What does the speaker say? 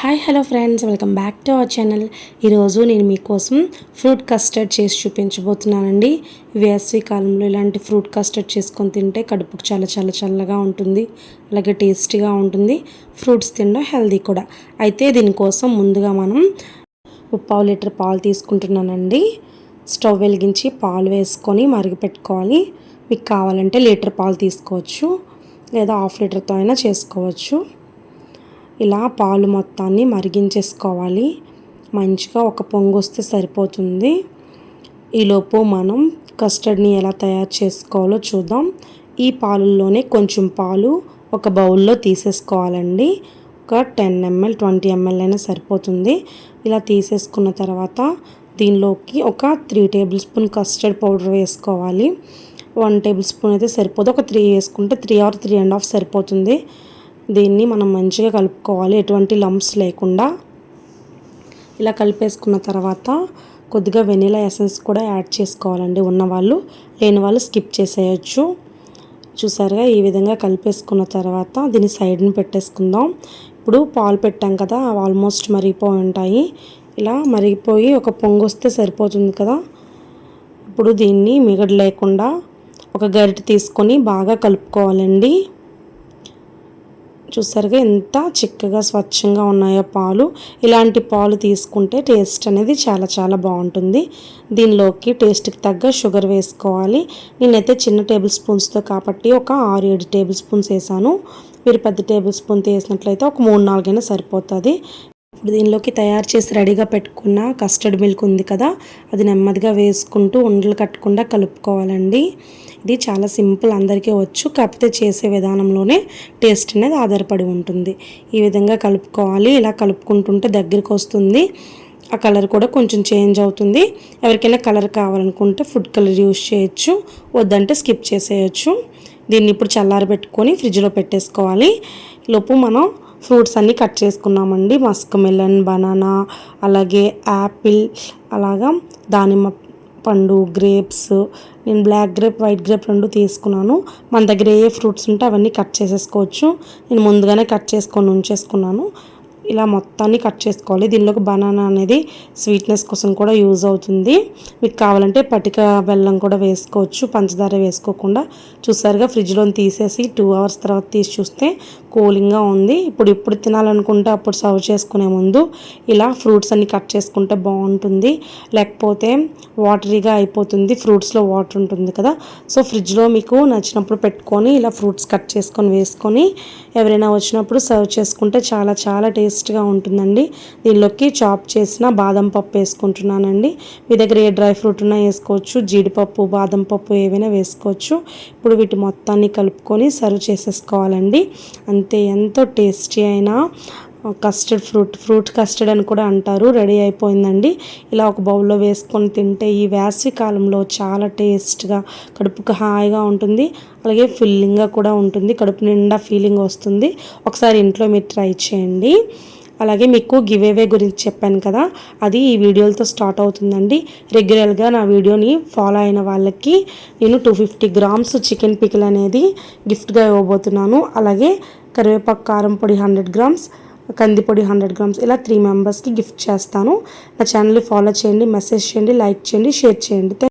Hi hello friends welcome back to our channel ఈరోజు నేను మీకోసం ఫ్రూట్ కస్టర్డ్ చేసి చూపించబోతున్నానండి. వేసవి కాలంలో ఇలాంటి ఫ్రూట్ కస్టర్డ్ చేసుకొని తింటే కడుపుకు చాలా చాలా చల్లగా ఉంటుంది. అలాగే టేస్టీగా ఉంటుంది. ఫ్రూట్స్ తినడం హెల్దీ కూడా. అయితే దీనికోసం ముందుగా మనం ముప్పావు లీటర్ పాలు తీసుకుంటున్నానండి. స్టవ్ వెలిగించి పాలు వేసుకొని మరిగిపెట్టుకోవాలి మీకు కావాలంటే లీటర్ పాలు తీసుకోవచ్చు. లేదా హాఫ్ లీటర్తో అయినా చేసుకోవచ్చు. ఇలా పాలు మొత్తాన్ని మరిగించేసుకోవాలి. మంచిగా ఒక పొంగు వస్తే సరిపోతుంది. ఈలోపు మనం కస్టర్డ్ని ఎలా తయారు చేసుకోవాలో చూద్దాం. ఈ పాలల్లోనే కొంచెం పాలు ఒక బౌల్లో తీసేసుకోవాలండి. ఒక టెన్ ఎంఎల్ ట్వంటీ ఎంఎల్ అయినా సరిపోతుంది. ఇలా తీసేసుకున్న తర్వాత దీనిలోకి ఒక three table spoon custard powder వేసుకోవాలి. వన్ టేబుల్ స్పూన్ అయితే సరిపోదు. ఒక త్రీ వేసుకుంటే three or three and half సరిపోతుంది. దీన్ని మనం మంచిగా కలుపుకోవాలి. ఎటువంటి లంప్స్ లేకుండా. ఇలా కలిపేసుకున్న తర్వాత కొద్దిగా వెనీలా ఎసెన్స్ కూడా యాడ్ చేసుకోవాలండి. ఉన్నవాళ్ళు లేని వాళ్ళు స్కిప్ చేసేయచ్చు. చూసారుగా ఈ విధంగా కలిపేసుకున్న తర్వాత దీన్ని సైడ్ని పెట్టేసుకుందాం. ఇప్పుడు పాలు పెట్టాం కదా ఆల్మోస్ట్ మరిగిపోయి ఉంటాయి ఇలా మరిగిపోయి ఒక పొంగు వస్తే సరిపోతుంది కదా. ఇప్పుడు దీన్ని మిగడ లేకుండా ఒక గరిటె తీసుకొని బాగా కలుపుకోవాలండి. చూసారుగా ఎంత చిక్కగా స్వచ్ఛంగా ఉన్నాయో పాలు. ఇలాంటి పాలు తీసుకుంటే టేస్ట్ అనేది చాలా చాలా బాగుంటుంది. దీనిలోకి టేస్ట్కి తగ్గ షుగర్ వేసుకోవాలి. నేనైతే చిన్న టేబుల్ స్పూన్స్తో కాబట్టి ఒక ఆరు ఏడు టేబుల్ స్పూన్స్ వేసాను. మీరు పెద్ద టేబుల్ స్పూన్ వేసినట్లయితే ఒక మూడు నాలుగైనా సరిపోతుంది. ఇప్పుడు దీనిలోకి తయారు చేసి రెడీగా పెట్టుకున్న కస్టర్డ్ మిల్క్ ఉంది కదా అది నెమ్మదిగా వేసుకుంటూ ఉండలు కట్టకుండా కలుపుకోవాలండి. ఇది చాలా సింపుల్ అందరికీ వచ్చు కాకపోతే చేసే విధానంలోనే టేస్ట్ అనేది ఆధారపడి ఉంటుంది. ఈ విధంగా కలుపుకోవాలి ఇలా కలుపుకుంటుంటే దగ్గరికి వస్తుంది ఆ కలర్ కూడా కొంచెం చేంజ్ అవుతుంది. ఎవరికైనా కలర్ కావాలనుకుంటే ఫుడ్ కలర్ యూస్ చేయొచ్చు వద్దంటే స్కిప్ చేసేయచ్చు. దీన్ని ఇప్పుడు చల్లారబెట్టుకొని ఫ్రిడ్జ్లో పెట్టేసుకోవాలి. లోపు మనం ఫ్రూట్స్ అన్నీ కట్ చేసుకున్నామండి. మస్క్ మెలన్ బనానా అలాగే యాపిల్ అలాగా దానిమ్మ పండు గ్రేప్స్ నేను బ్లాక్ గ్రేప్ వైట్ గ్రేప్ రెండు తీసుకున్నాను. మన దగ్గర ఏ ఫ్రూట్స్ ఉంటే అవన్నీ కట్ చేసేసుకోవచ్చు. నేను ముందుగానే కట్ చేసుకొని ఉంచేసుకున్నాను. ఇలా మొత్తాన్ని కట్ చేసుకోవాలి. దీనిలోకి బనానా అనేది స్వీట్నెస్ కోసం కూడా యూజ్ అవుతుంది. మీకు కావాలంటే పటిక బెల్లం కూడా వేసుకోవచ్చు. పంచదార వేసుకోకుండా చూసారుగా ఫ్రిడ్జ్లో తీసేసి టూ అవర్స్ తర్వాత తీసి చూస్తే కూలింగ్గా ఉంది. ఇప్పుడు ఇప్పుడు తినాలనుకుంటే అప్పుడు సర్వ్ చేసుకునే ముందు ఇలా ఫ్రూట్స్ అన్ని కట్ చేసుకుంటే బాగుంటుంది. లేకపోతే వాటరీగా అయిపోతుంది. ఫ్రూట్స్లో వాటర్ ఉంటుంది కదా. సో ఫ్రిడ్జ్లో మీకు నచ్చినప్పుడు పెట్టుకొని ఇలా ఫ్రూట్స్ కట్ చేసుకొని వేసుకొని ఎవరైనా వచ్చినప్పుడు సర్వ్ చేసుకుంటే చాలా చాలా టేస్ట్ టేస్ట్గా ఉంటుందండి. దీనిలోకి చాప్ చేసిన బాదం పప్పు వేసుకుంటున్నానండి. మీ దగ్గర ఏ డ్రై ఫ్రూట్ ఉన్నా వేసుకోవచ్చు జీడిపప్పు బాదం పప్పు ఏవైనా వేసుకోవచ్చు. ఇప్పుడు వీటి మొత్తాన్ని కలుపుకొని సర్వ్ చేసేసుకోవాలండి. అంతే ఎంతో టేస్టీ అయినా కస్టర్డ్ ఫ్రూట్ ఫ్రూట్ కస్టర్డ్ అని కూడా అంటారు. రెడీ అయిపోయిందండి. ఇలా ఒక బౌల్లో వేసుకొని తింటే ఈ వేసవి కాలంలో చాలా టేస్ట్గా కడుపుకు హాయిగా ఉంటుంది. అలాగే ఫిల్లింగ్గా కూడా ఉంటుంది. కడుపు నిండా ఫీలింగ్ వస్తుంది. ఒకసారి ఇంట్లో మీరు ట్రై చేయండి. అలాగే మీకు గివేవే గురించి చెప్పాను కదా అది ఈ వీడియోలతో స్టార్ట్ అవుతుందండి. రెగ్యులర్గా నా వీడియోని ఫాలో అయిన వాళ్ళకి నేను two fifty grams chicken pickle అనేది గిఫ్ట్గా ఇవ్వబోతున్నాను. అలాగే కరివేపాకు కారం పొడి హండ్రెడ్ గ్రామ్స్ కందిపొడి హండ్రెడ్ గ్రామ్స్ ఇలా త్రీ మెంబర్స్కి గిఫ్ట్ చేస్తాను. నా ఛానల్ని ఫాలో చేయండి మెసేజ్ చేయండి లైక్ చేయండి షేర్ చేయండి.